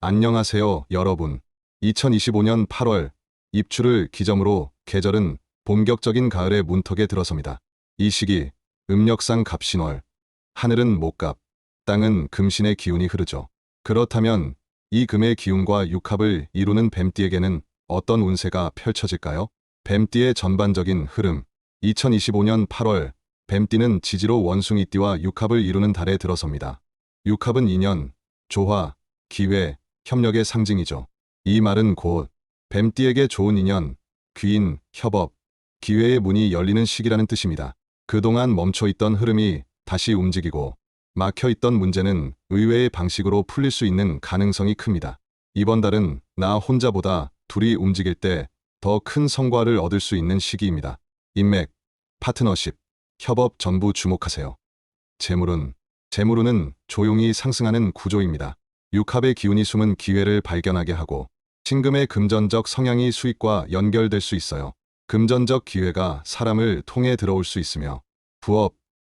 안녕하세요, 여러분. 2025년 8월 입추를 기점으로 계절은 본격적인 가을의 문턱에 들어섭니다. 이 시기 음력상 갑신월, 하늘은 목갑, 땅은 금신의 기운이 흐르죠. 그렇다면 이 금의 기운과 육합을 이루는 뱀띠에게는 어떤 운세가 펼쳐질까요? 뱀띠의 전반적인 흐름 2025년 8월 뱀띠는 지지로 원숭이띠와 육합을 이루는 달에 들어섭니다. 육합은 인연, 조화, 기회, 협력의 상징이죠. 이 말은 곧 뱀띠에게 좋은 인연, 귀인, 협업, 기회의 문이 열리는 시기라는 뜻입니다. 그동안 멈춰있던 흐름이 다시 움직이고 막혀있던 문제는 의외의 방식으로 풀릴 수 있는 가능성이 큽니다. 이번 달은 나 혼자보다 둘이 움직일 때 더 큰 성과를 얻을 수 있는 시기입니다. 인맥, 파트너십, 협업 전부 주목하세요. 재물은 재물운은 조용히 상승하는 구조입니다. 육합의 기운이 숨은 기회를 발견하게 하고 신금의 금전적 성향이 수익과 연결될 수 있어요. 금전적 기회가 사람을 통해 들어올 수 있으며 부업,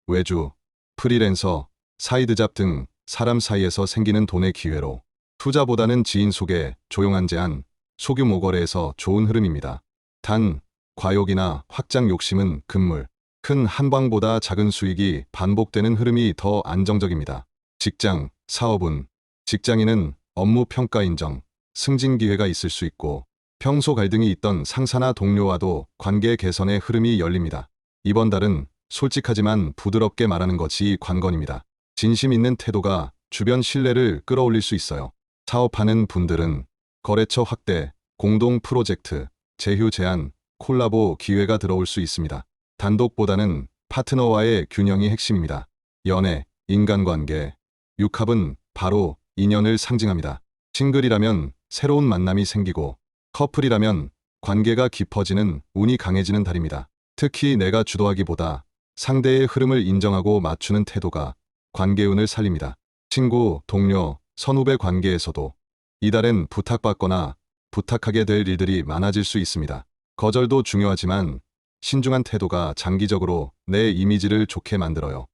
외주, 프리랜서, 사이드 잡 등 사람 사이에서 생기는 돈의 기회로 투자보다는 지인 속에 조용한 제한, 소규모 거래에서 좋은 흐름입니다. 단, 과욕이나 확장 욕심은 금물, 큰 한방보다 작은 수익이 반복되는 흐름이 더 안정적입니다. 직장, 사업은 직장인은 업무 평가 인정, 승진 기회가 있을 수 있고 평소 갈등이 있던 상사나 동료와도 관계 개선의 흐름이 열립니다. 이번 달은 솔직하지만 부드럽게 말하는 것이 관건입니다. 진심 있는 태도가 주변 신뢰를 끌어올릴 수 있어요. 사업하는 분들은 거래처 확대, 공동 프로젝트, 제휴 제한, 콜라보 기회가 들어올 수 있습니다. 단독보다는 파트너와의 균형이 핵심입니다. 연애, 인간관계, 육합은 바로 인연을 상징합니다. 싱글이라면 새로운 만남이 생기고 커플이라면 관계가 깊어지는 운이 강해지는 달입니다. 특히 내가 주도하기보다 상대의 흐름을 인정하고 맞추는 태도가 관계운을 살립니다. 친구, 동료, 선후배 관계에서도 이달엔 부탁받거나 부탁하게 될 일들이 많아질 수 있습니다. 거절도 중요하지만 신중한 태도가 장기적으로 내 이미지를 좋게 만들어요.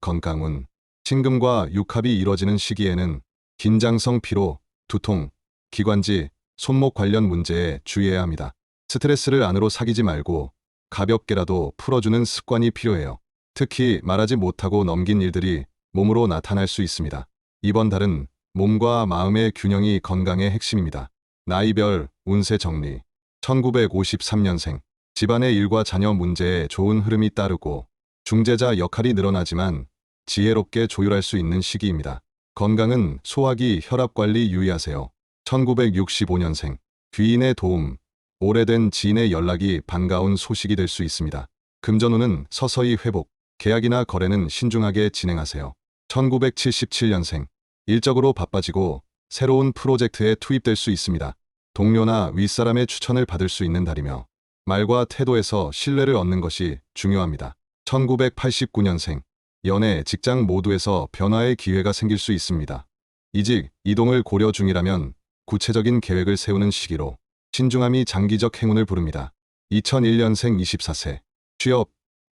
건강운 신금과 육합이 이뤄지는 시기에는 긴장성 피로, 두통, 기관지, 손목 관련 문제에 주의해야 합니다. 스트레스를 안으로 사귀지 말고 가볍게라도 풀어주는 습관이 필요해요. 특히 말하지 못하고 넘긴 일들이 몸으로 나타날 수 있습니다. 이번 달은 몸과 마음의 균형이 건강의 핵심입니다. 나이별 운세 정리 1953년생 집안의 일과 자녀 문제에 좋은 흐름이 따르고 중재자 역할이 늘어나지만 지혜롭게 조율할 수 있는 시기입니다. 건강은 소화기 혈압 관리 유의하세요. 1965년생 귀인의 도움 오래된 지인의 연락이 반가운 소식이 될 수 있습니다. 금전운은 서서히 회복, 계약이나 거래는 신중하게 진행하세요. 1977년생 일적으로 바빠지고 새로운 프로젝트에 투입될 수 있습니다. 동료나 윗사람의 추천을 받을 수 있는 달이며 말과 태도에서 신뢰를 얻는 것이 중요합니다. 1989년생 연애, 직장 모두에서 변화의 기회가 생길 수 있습니다. 이직, 이동을 고려 중이라면 구체적인 계획을 세우는 시기로 신중함이 장기적 행운을 부릅니다. 2001년생 24세 취업,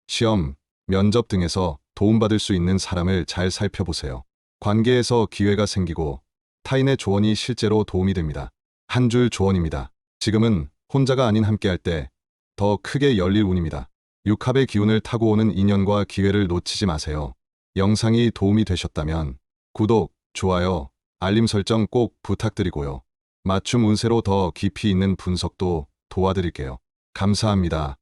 시험, 면접 등에서 도움받을 수 있는 사람을 잘 살펴보세요. 관계에서 기회가 생기고 타인의 조언이 실제로 도움이 됩니다. 한 줄 조언입니다. 지금은 혼자가 아닌 함께할 때 더 크게 열릴 운입니다. 육합의 기운을 타고 오는 인연과 기회를 놓치지 마세요. 영상이 도움이 되셨다면 구독, 좋아요, 알림 설정 꼭 부탁드리고요. 맞춤 운세로 더 깊이 있는 분석도 도와드릴게요. 감사합니다.